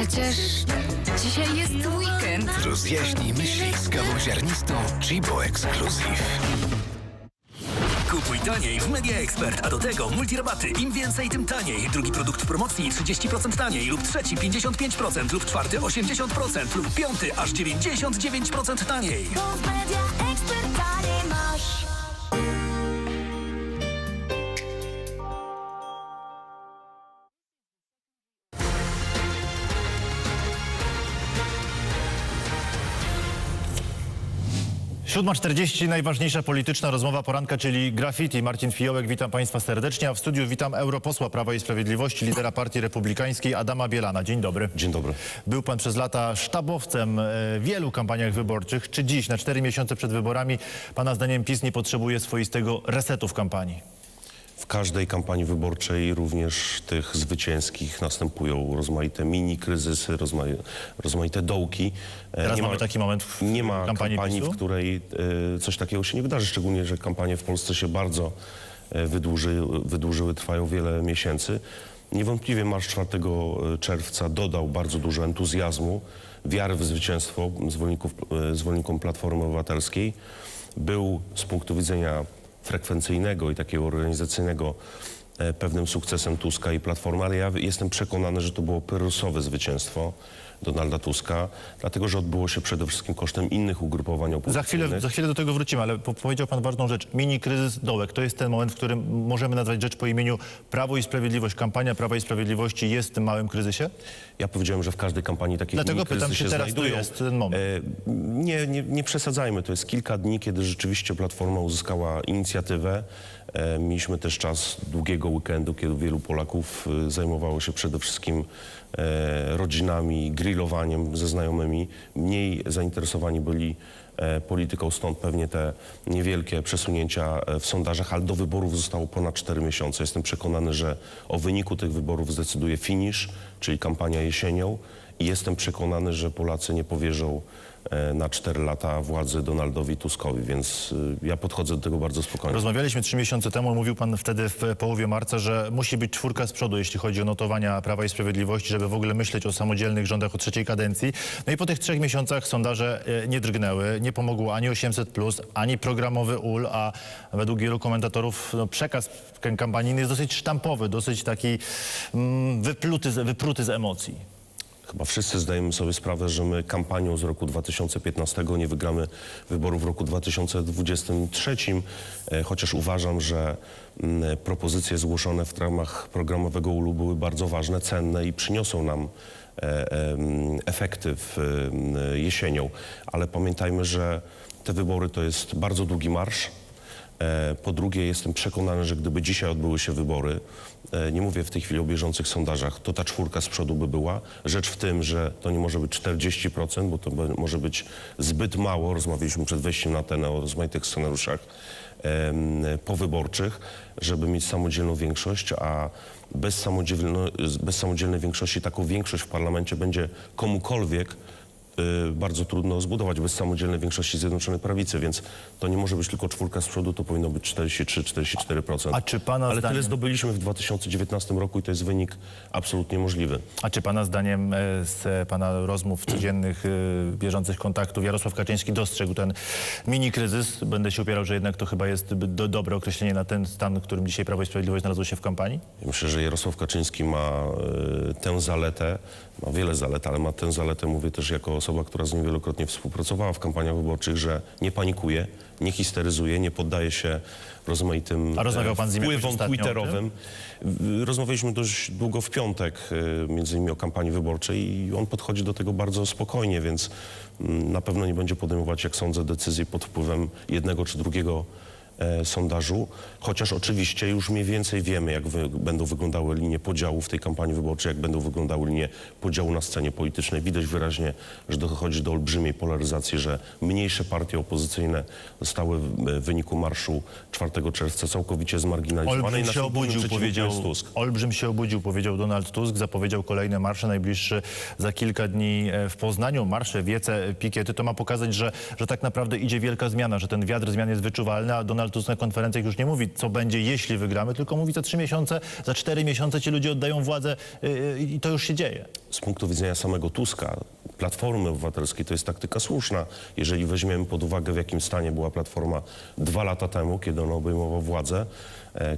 Przecież dzisiaj jest weekend. Rozjaśnij myśli z kawą ziarnistą Chibo Exclusive. Kupuj taniej w Media Expert, a do tego multirabaty. Im więcej, tym taniej. Drugi produkt w promocji 30% taniej lub trzeci 55% lub czwarty 80% lub piąty aż 99% taniej. Bo w Media 7.40, najważniejsza polityczna rozmowa poranka, czyli graffiti. Marcin Fiołek, witam Państwa serdecznie, a w studiu witam europosła Prawa i Sprawiedliwości, lidera Partii Republikańskiej Adama Bielana. Dzień dobry. Dzień dobry. Był Pan przez lata sztabowcem e, w wielu kampaniach wyborczych. Czy dziś, na cztery miesiące przed wyborami, Pana zdaniem PiS nie potrzebuje swoistego resetu w kampanii? W każdej kampanii wyborczej, również tych zwycięskich, następują rozmaite mini kryzysy, rozmai- rozmaite dołki. E, Teraz mamy taki moment w Nie ma kampanii kampanii, w której e, coś takiego się nie wydarzy, szczególnie, że kampanie w Polsce się bardzo e, wydłuży, wydłużyły, trwają wiele miesięcy. Niewątpliwie marsz 4 czerwca dodał bardzo dużo entuzjazmu, wiary w zwycięstwo zwolenników, zwolennikom Platformy Obywatelskiej. Był z punktu widzenia frekwencyjnego i takiego organizacyjnego pewnym sukcesem Tuska i Platformy, ale ja jestem przekonany, że to było pyrrusowe zwycięstwo Donalda Tuska, dlatego że odbyło się przede wszystkim kosztem innych ugrupowań Za opozycyjnych. chwilę, za chwilę do tego wrócimy, ale po, powiedział Pan ważną rzecz. Mini kryzys dołek. To jest ten moment, w którym możemy nazwać rzecz po imieniu Prawo i Sprawiedliwość. Kampania Prawa i Sprawiedliwości jest w tym małym kryzysie? Ja powiedziałem, że w każdej kampanii takiej Dlatego pytam, czy teraz tu jest ten moment. E, nie, nie, nie przesadzajmy. To jest kilka dni, kiedy rzeczywiście Platforma uzyskała inicjatywę. E, mieliśmy też czas długiego weekendu, kiedy wielu Polaków e, zajmowało się przede wszystkim e, rodzinami, grillowaniem ze znajomymi. Mniej zainteresowani byli polityką, stąd pewnie te niewielkie przesunięcia w sondażach, ale do wyborów zostało ponad 4 miesiące. Jestem przekonany, że o wyniku tych wyborów zdecyduje finisz, czyli kampania jesienią i jestem przekonany, że Polacy nie powierzą na 4 lata władzy Donaldowi Tuskowi, więc y, ja podchodzę do tego bardzo spokojnie. Rozmawialiśmy trzy miesiące temu, mówił pan wtedy w połowie marca, że musi być czwórka z przodu, jeśli chodzi o notowania Prawa i Sprawiedliwości, żeby w ogóle myśleć o samodzielnych rządach o trzeciej kadencji. No i po tych trzech miesiącach sondaże e, nie drgnęły, nie pomogło ani 800+, ani programowy UL, a według wielu komentatorów no, przekaz kampanijny jest dosyć sztampowy, dosyć taki mm, wypluty, wypruty z emocji. Chyba wszyscy zdajemy sobie sprawę, że my kampanią z roku 2015 nie wygramy wyborów w roku 2023, e, chociaż uważam, że mm, propozycje zgłoszone w ramach programowego ULU były bardzo ważne, cenne i przyniosą nam e, em, efekty w, em, jesienią. Ale pamiętajmy, że te wybory to jest bardzo długi marsz. E, Po drugie, jestem przekonany, że gdyby dzisiaj odbyły się wybory, e, nie mówię w tej chwili o bieżących sondażach, to ta czwórka z przodu by była. Rzecz w tym, że to nie może być 40%, bo to może być zbyt mało. Rozmawialiśmy przed wejściem na ten o rozmaitych scenariuszach powyborczych, żeby mieć samodzielną większość, a bez, bez samodzielnej większości taką większość w parlamencie będzie komukolwiek bardzo trudno zbudować bez samodzielnej większości Zjednoczonej Prawicy, więc to nie może być tylko czwórka z przodu, to powinno być 43-44%. A czy pana Ale zdaniem- tyle zdobyliśmy w 2019 roku i to jest wynik absolutnie możliwy. A czy pana zdaniem e, z e, pana rozmów codziennych, e, bieżących kontaktów Jarosław Kaczyński dostrzegł ten mini kryzys? Będę się upierał, że jednak to chyba jest do, dobre określenie na ten stan, w którym dzisiaj Prawo i Sprawiedliwość znalazło się w kampanii? Ja Myślę, że Jarosław Kaczyński ma y, tę zaletę, ma wiele zalet, ale ma tę zaletę, mówię też jako osoba, która z nim wielokrotnie współpracowała w kampaniach wyborczych, że nie panikuje, nie histeryzuje, nie poddaje się rozmaitym A rozmawiał pan z nim jakoś wpływom ostatnio o twitterowym. Rozmawialiśmy dość długo w piątek, y, między innymi o kampanii wyborczej i on podchodzi do tego bardzo spokojnie, więc mm, na pewno nie będzie podejmować, jak sądzę, decyzji pod wpływem jednego czy drugiego e, sondażu, chociaż oczywiście już mniej więcej wiemy, jak wy, będą wyglądały linie podziału w tej kampanii wyborczej, jak będą wyglądały linie podziału na scenie politycznej. Widać wyraźnie, że dochodzi do olbrzymiej polaryzacji, że mniejsze partie opozycyjne zostały w w wyniku marszu 4 czerwca całkowicie zmarginalizowane. Olbrzym się obudził, powiedział, Tusk. Olbrzym się obudził, powiedział Donald Tusk, zapowiedział kolejne marsze, najbliższy za kilka dni e, w Poznaniu, marsze, wiece, pikiety. To ma pokazać, że, że tak naprawdę idzie wielka zmiana, że ten wiatr zmian jest wyczuwalny, a Donald Donald Tusk na konferencjach już nie mówi, co będzie, jeśli wygramy, tylko mówi za trzy miesiące, za cztery miesiące ci ludzie oddają władzę yy, i to już się dzieje. z punktu widzenia samego Tuska, Platformy Obywatelskiej, to jest taktyka słuszna. Jeżeli weźmiemy pod uwagę, w jakim stanie była Platforma dwa lata temu, kiedy ona obejmowała władzę,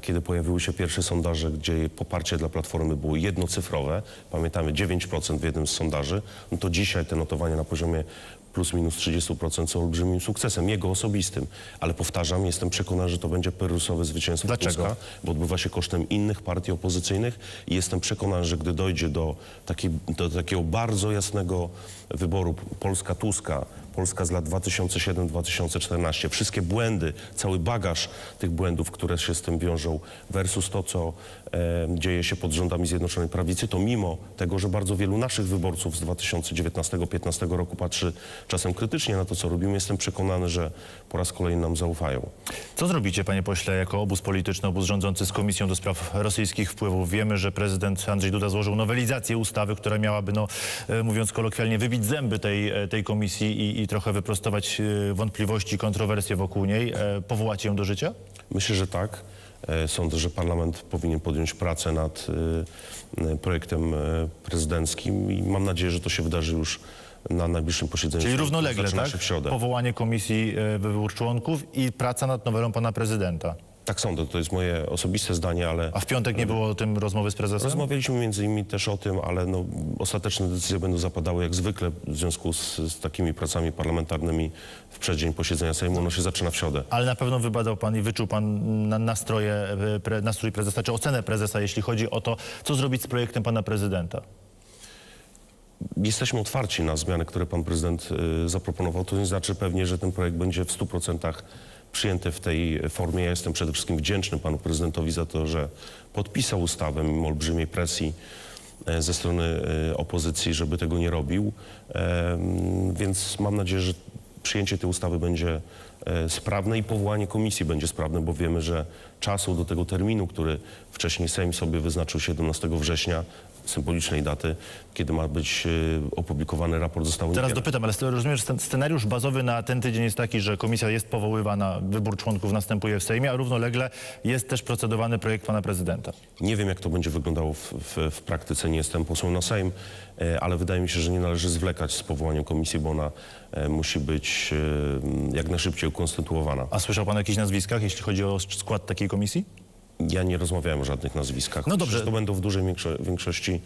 kiedy pojawiły się pierwsze sondaże, gdzie poparcie dla Platformy było jednocyfrowe, pamiętamy 9% w jednym z sondaży, no to dzisiaj te notowania na poziomie plus minus 30% są olbrzymim sukcesem, jego osobistym. Ale powtarzam, jestem przekonany, że to będzie perusowe zwycięstwo Dlaczego? Tuska bo odbywa się kosztem innych partii opozycyjnych i jestem przekonany, że gdy dojdzie do, takiej, do takiego bardzo jasnego wyboru Polska Tuska, Polska z lat 2007-2014, wszystkie błędy, cały bagaż tych błędów, które się z tym wiążą versus to, co e, dzieje się pod rządami Zjednoczonej Prawicy, to mimo tego, że bardzo wielu naszych wyborców z 2019-2015 roku patrzy czasem krytycznie na to, co robimy, jestem przekonany, że po raz kolejny nam zaufają. Co zrobicie, panie pośle, jako obóz polityczny, obóz rządzący z Komisją do Spraw Rosyjskich Wpływów? Wiemy, że prezydent Andrzej Duda złożył nowelizację ustawy, która miałaby, no, e, mówiąc kolokwialnie, wybić zęby tej, e, tej komisji i, i trochę wyprostować e, wątpliwości i kontrowersje wokół niej. E, Powołacie ją do życia? Myślę, że tak. E, Sądzę, że parlament powinien podjąć pracę nad projektem prezydenckim i mam nadzieję, że to się wydarzy już na najbliższym posiedzeniu. Czyli równolegle, tak? Powołanie komisji wybór członków i praca nad nowelą pana prezydenta. Tak sądzę, to jest moje osobiste zdanie, ale A w piątek nie było o tym rozmowy z prezesem? rozmawialiśmy między innymi też o tym, ale no, ostateczne decyzje będą zapadały jak zwykle w związku z, z takimi pracami parlamentarnymi w przeddzień posiedzenia Sejmu. Ono się zaczyna w środę. Ale na pewno wybadał pan i wyczuł pan na nastroje, e, pre, nastrój prezesa, czy ocenę prezesa, jeśli chodzi o to, co zrobić z projektem pana prezydenta. Jesteśmy otwarci na zmiany, które pan prezydent y, zaproponował. To nie znaczy pewnie, że ten projekt będzie w 100% przyjęty w tej formie. Ja jestem przede wszystkim wdzięczny panu prezydentowi za to, że podpisał ustawę mimo olbrzymiej presji e, ze strony e, opozycji, żeby tego nie robił. Więc mam nadzieję, że przyjęcie tej ustawy będzie e, sprawne i powołanie komisji będzie sprawne, bo wiemy, że czasu do tego terminu, który wcześniej Sejm sobie wyznaczył 17 września, symbolicznej daty, kiedy ma być e, opublikowany raport, zostało Zaraz dopytam, ale rozumiem, że scenariusz bazowy na ten tydzień jest taki, że komisja jest powoływana, wybór członków następuje w Sejmie, a równolegle jest też procedowany projekt pana prezydenta. Nie wiem, jak to będzie wyglądało w, w, w praktyce, nie jestem posłem na Sejm, e, ale wydaje mi się, że nie należy zwlekać z powołaniem komisji, bo ona e, musi być jak najszybciej ukonstytuowana. A słyszał pan o jakichś nazwiskach, jeśli chodzi o skład takiej komisji? Ja nie rozmawiałem o żadnych nazwiskach. No dobrze. to będą w dużej większo- większości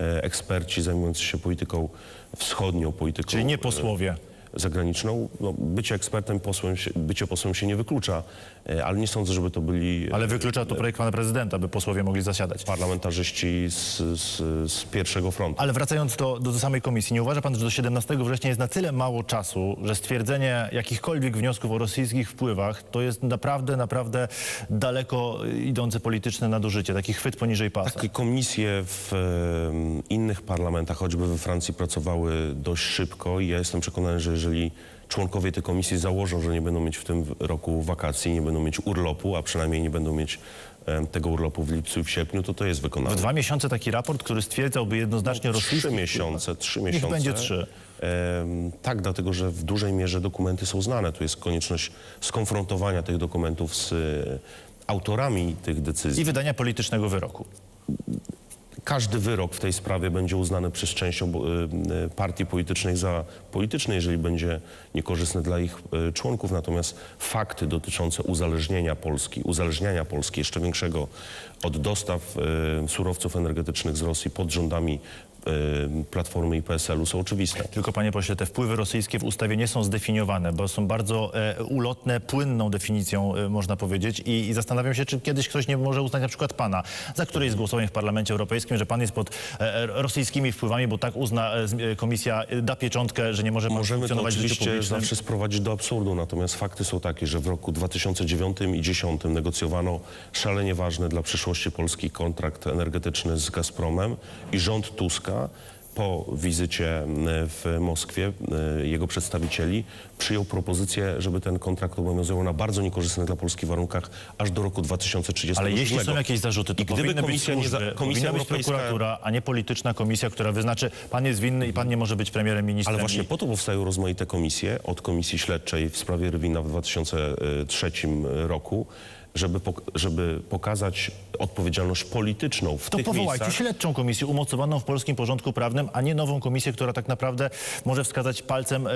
e, eksperci zajmujący się polityką wschodnią, polityką Czyli nie e, posłowie. zagraniczną. No, bycie ekspertem, posłem się, bycie posłem się nie wyklucza, e, ale nie sądzę, żeby to byli Ale wyklucza to projekt pana prezydenta, by posłowie mogli zasiadać. parlamentarzyści z, z, z pierwszego frontu. Ale wracając do, do, samej komisji, nie uważa pan, że do 17 września jest na tyle mało czasu, że stwierdzenie jakichkolwiek wniosków o rosyjskich wpływach to jest naprawdę, naprawdę daleko idące polityczne nadużycie, taki chwyt poniżej pasa. Takie komisje w em, innych parlamentach, choćby we Francji, pracowały dość szybko i ja jestem przekonany, że jeżeli członkowie tej komisji założą, że nie będą mieć w tym roku wakacji, nie będą mieć urlopu, a przynajmniej nie będą mieć tego urlopu w lipcu i w sierpniu, to to jest W wykonane. dwa miesiące taki raport, który stwierdzałby jednoznacznie rosyjski Trzy miesiące, trzy Niech miesiące. będzie trzy. Tak, dlatego że w dużej mierze dokumenty są znane. Tu jest konieczność skonfrontowania tych dokumentów z e, autorami tych decyzji. I wydania politycznego wyroku. Każdy wyrok w tej sprawie będzie uznany przez część y, partii politycznej za polityczny, jeżeli będzie niekorzystny dla ich y, członków. Natomiast fakty dotyczące uzależnienia Polski, uzależniania Polski jeszcze większego od dostaw y, surowców energetycznych z Rosji pod rządami y, Platformy i PSL-u są oczywiste. Tylko panie pośle, te wpływy rosyjskie w ustawie nie są zdefiniowane, bo są bardzo e, ulotne, płynną definicją, e, można powiedzieć. I, I zastanawiam się, czy kiedyś ktoś nie może uznać na przykład pana za któreś z głosowań w Parlamencie Europejskim, że pan jest pod e, rosyjskimi wpływami, bo tak uzna e, e, komisja, e, da pieczątkę, że nie może pan Możemy to funkcjonować w życiu oczywiście publicznym. zawsze sprowadzić do absurdu, natomiast fakty są takie, że w roku 2009 i 2010 negocjowano szalenie ważny dla przyszłości Polski kontrakt energetyczny z Gazpromem i rząd Tuska po wizycie w Moskwie e, jego przedstawicieli przyjął propozycję, żeby ten kontrakt obowiązywał na bardzo niekorzystnych dla Polski warunkach aż do roku 2030. Ale jeśli są jakieś zarzuty, to I gdyby powinny komisja nie być za- służby, Komisja powinna być Europejska- prokuratura, a nie polityczna komisja, która wyznaczy, pan jest winny i pan nie może być premierem, ministrem. Ale właśnie i... po to powstają rozmaite komisje, od komisji śledczej w sprawie Rywina w 2003 roku, żeby, pok- żeby pokazać odpowiedzialność polityczną w To tych powołajcie miejscach. śledczą komisję umocowaną w polskim porządku prawnym, a nie nową komisję, która tak naprawdę może wskazać palcem e,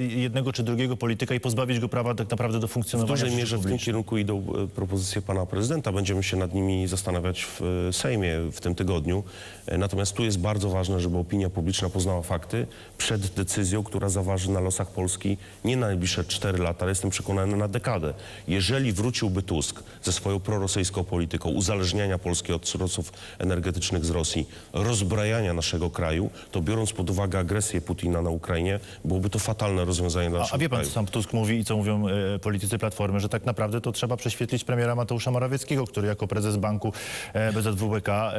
jednego czy drugiego polityka i pozbawić go prawa tak naprawdę do W funkcjonowania. dużej mierze w tym kierunku idą e, propozycje pana prezydenta. Będziemy się nad nimi zastanawiać w e, Sejmie w tym tygodniu. E, Natomiast tu jest bardzo ważne, żeby opinia publiczna poznała fakty przed decyzją, która zaważy na losach Polski nie na najbliższe 4 lata, ale jestem przekonany na dekadę. Jeżeli wróciłby Tusk ze swoją prorosyjską polityką uzależniania Polski od surowców energetycznych z Rosji, rozbrajania naszego kraju, to biorąc pod uwagę agresję Putina na Ukrainie, byłoby to fatalne rozwiązanie dla A, naszego a wie pan, kraju. co sam Tusk mówi i co mówią e, politycy Platformy, że tak naprawdę to trzeba prześwietlić premiera Mateusza Morawieckiego, który jako prezes banku e, BZWBK e,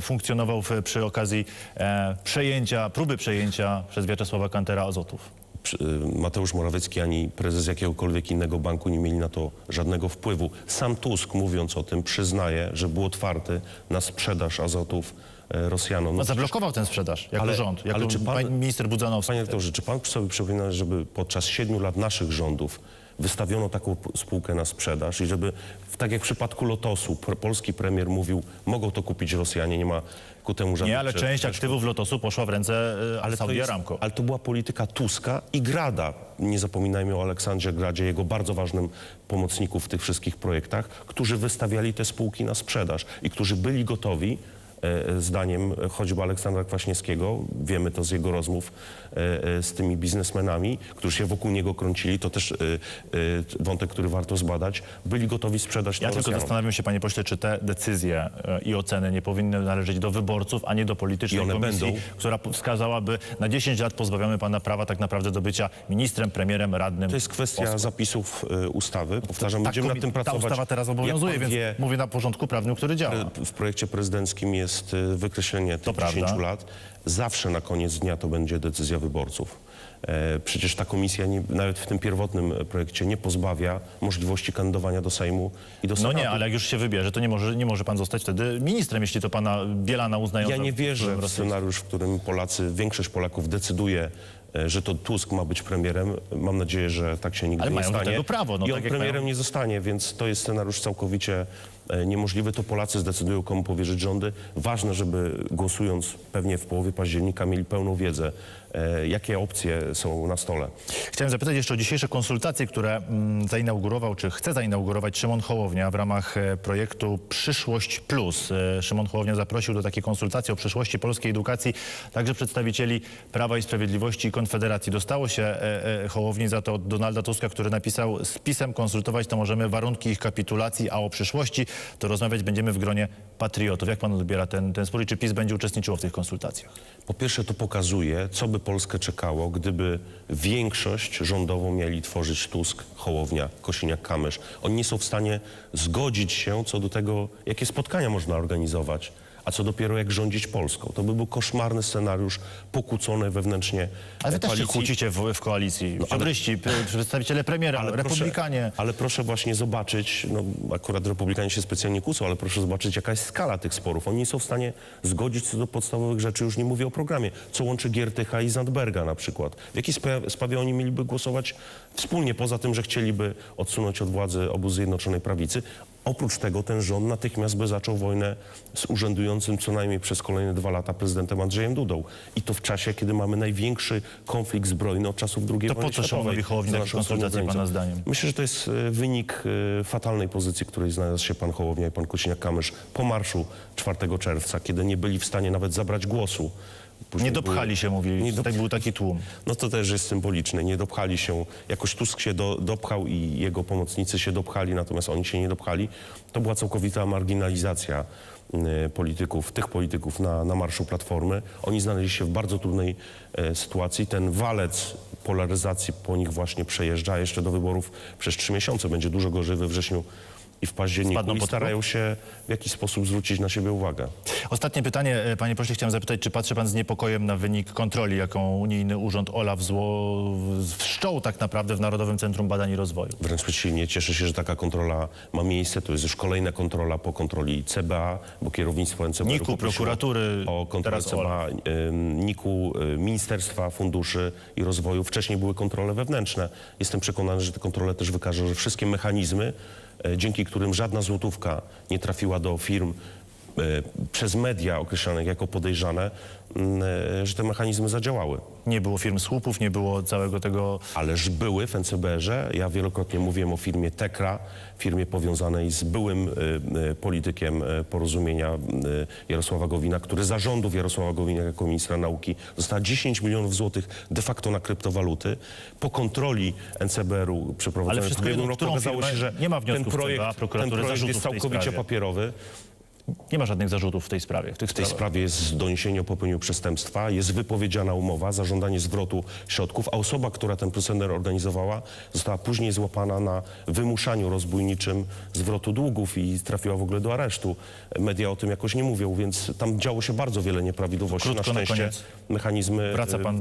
funkcjonował w, przy okazji e, przejęcia, próby przejęcia przez Wiaczesława Kantera Azotów. Y, Mateusz Morawiecki ani prezes jakiegokolwiek innego banku nie mieli na to żadnego wpływu. Sam Tusk, mówiąc o tym, przyznaje, że był otwarty na sprzedaż azotów e, Rosjanom. No, zablokował tę sprzedaż jako Ale- rząd, jako ale czy pan- pan, minister Budzanowski. Panie rektorze, czy pan sobie przypomina, żeby podczas siedmiu lat naszych rządów wystawiono taką spółkę na sprzedaż i żeby, tak jak w przypadku Lotosu, polski premier mówił, mogą to kupić Rosjanie, nie ma ku temu żadnych Nie, ale część aktywów Lotosu poszła w ręce e, Ale to, Saudi jest, Aramco. ale to była polityka Tuska i Grada. Nie zapominajmy o Aleksandrze Gradzie, jego bardzo ważnym pomocniku w tych wszystkich projektach, którzy wystawiali te spółki na sprzedaż i którzy byli gotowi, zdaniem choćby Aleksandra Kwaśniewskiego, wiemy to z jego rozmów e, e, z tymi biznesmenami, którzy się wokół niego krącili, to też e, e, wątek, który warto zbadać, byli gotowi sprzedać Ja tylko zastanawiam się, panie pośle, czy te decyzje e, i oceny nie powinny należeć do wyborców, a nie do politycznej komisji, będą. która wskazałaby, na 10 lat pozbawiamy pana prawa tak naprawdę do bycia ministrem, premierem, radnym. To jest kwestia posłem. zapisów e, ustawy. Powtarzam, Tak, będziemy nad tym ta pracować. ustawa teraz obowiązuje, pan więc wie, mówię na porządku prawnym, który działa. W projekcie prezydenckim jest y, wykreślenie tych prawda. 10 lat. Zawsze na koniec dnia to będzie decyzja wyborców. E, Przecież ta komisja nie, nawet w tym pierwotnym e, projekcie nie pozbawia możliwości kandydowania do Sejmu i do No Senatu. nie, ale jak już się wybierze, to nie może, nie może pan zostać wtedy ministrem, jeśli to pana Bielana uznają Ja za nie wierzę w scenariusz, w którym Polacy, większość Polaków decyduje, e, że to Tusk ma być premierem. Mam nadzieję, że tak się nigdy Ale nie mają do stanie. tego prawo, no I on tak premierem mają- nie zostanie, więc to jest scenariusz całkowicie niemożliwy. To Polacy zdecydują, komu powierzyć rządy. Ważne, żeby głosując pewnie w połowie października mieli pełną wiedzę, e, jakie opcje są na stole. Chciałem zapytać jeszcze o dzisiejsze konsultacje, które mm, zainaugurował, czy chce zainaugurować Szymon Hołownia w ramach e, projektu Przyszłość Plus. E, Szymon Hołownia zaprosił do takiej konsultacji o przyszłości polskiej edukacji także przedstawicieli Prawa i Sprawiedliwości i Konfederacji. Dostało się e, e, Hołowni za to od Donalda Tuska, który napisał z pisem konsultować to możemy warunki ich kapitulacji, a o przyszłości to rozmawiać będziemy w gronie patriotów. Jak pan odbiera ten, ten spór i czy PiS będzie uczestniczyło w tych konsultacjach? Po pierwsze to pokazuje, co by Polskę czekało, gdyby większość rządową mieli tworzyć Tusk, Hołownia, Kosiniak-Kamysz. Oni nie są w stanie zgodzić się co do tego, jakie spotkania można organizować, a co dopiero jak rządzić Polską. To by był koszmarny scenariusz, pokłócony wewnętrznie Ale wy e, też się koalicji. kłócicie w, w koalicji. No, ale- Ziobryści, p- przedstawiciele premiera, republikanie. Proszę, ale proszę właśnie zobaczyć, no akurat republikanie się specjalnie kłócą, ale proszę zobaczyć, jaka jest skala tych sporów. Oni nie są w stanie zgodzić co do podstawowych rzeczy, już nie mówię o programie. Co łączy Giertycha i Zandberga na przykład? W jakiej spra- sprawie oni mieliby głosować wspólnie, poza tym, że chcieliby odsunąć od władzy obóz Zjednoczonej Prawicy? Oprócz tego ten rząd natychmiast by zaczął wojnę z urzędującym co najmniej przez kolejne dwa lata prezydentem Andrzejem Dudą. I to w czasie, kiedy mamy największy konflikt zbrojny od czasów II To wojny po co światowej. Szymonowi Hołowni za takie naszą konsultacje pana zdaniem? Myślę, że to jest e, wynik e, fatalnej pozycji, w której znalazł się pan Hołownia i pan Kosiniak-Kamysz po marszu 4 czerwca, kiedy nie byli w stanie nawet zabrać głosu. Później Nie dopchali się, mówi. Nie dop- Tutaj był taki tłum. no to też jest symboliczne. Nie dopchali się. Jakoś Tusk się do, dopchał i jego pomocnicy się dopchali, natomiast oni się nie dopchali. To była całkowita marginalizacja e, polityków, tych polityków na, na marszu Platformy. Oni znaleźli się w bardzo trudnej e, sytuacji. Ten walec polaryzacji po nich właśnie przejeżdża. Jeszcze do wyborów przez trzy miesiące będzie dużo gorzej we wrześniu i w październiku i pod starają się w jakiś sposób zwrócić na siebie uwagę. Ostatnie pytanie, e, panie pośle, chciałem zapytać, czy patrzy pan z niepokojem na wynik kontroli, jaką unijny urząd OLAF zło, wszczął tak naprawdę w Narodowym Centrum Badań i Rozwoju? Wręcz przeciwnie, cieszę się, że taka kontrola ma miejsce. To jest już kolejna kontrola po kontroli CBA, bo kierownictwo NCBR NIK-u, prokuratury, o kontrolę teraz CBA, NIK-u, y, Ministerstwa Funduszy i Rozwoju. Wcześniej były kontrole wewnętrzne. Jestem przekonany, że te kontrole też wykażą, że wszystkie mechanizmy, e, dzięki którym żadna złotówka nie trafiła do firm przez media określanych jako podejrzane, mm, e, że te mechanizmy zadziałały. Nie było firm słupów, nie było całego tego... Ależ były w NCBR-ze. Ja wielokrotnie mówiłem o firmie Tekra, firmie powiązanej z byłym y, politykiem porozumienia Jarosława Gowina, który za rządów Jarosława Gowina jako ministra nauki dostała 10 milionów złotych de facto na kryptowaluty. Po kontroli NCBR-u przeprowadzonej w ubiegłym roku okazało się, że Nie ma ten projekt, ten projekt jest całkowicie papierowy. Nie ma żadnych zarzutów w tej sprawie, w tych W tej sprawie jest doniesienie o popełnieniu przestępstwa, jest wypowiedziana umowa za żądanie zwrotu środków, a osoba, która ten proceder organizowała, została później złapana na wymuszaniu rozbójniczym zwrotu długów i trafiła w ogóle do aresztu. Media o tym jakoś nie mówią, więc tam działo się bardzo wiele nieprawidłowości. Krótko na na szczęście koniec. mechanizmy Wraca y, pan do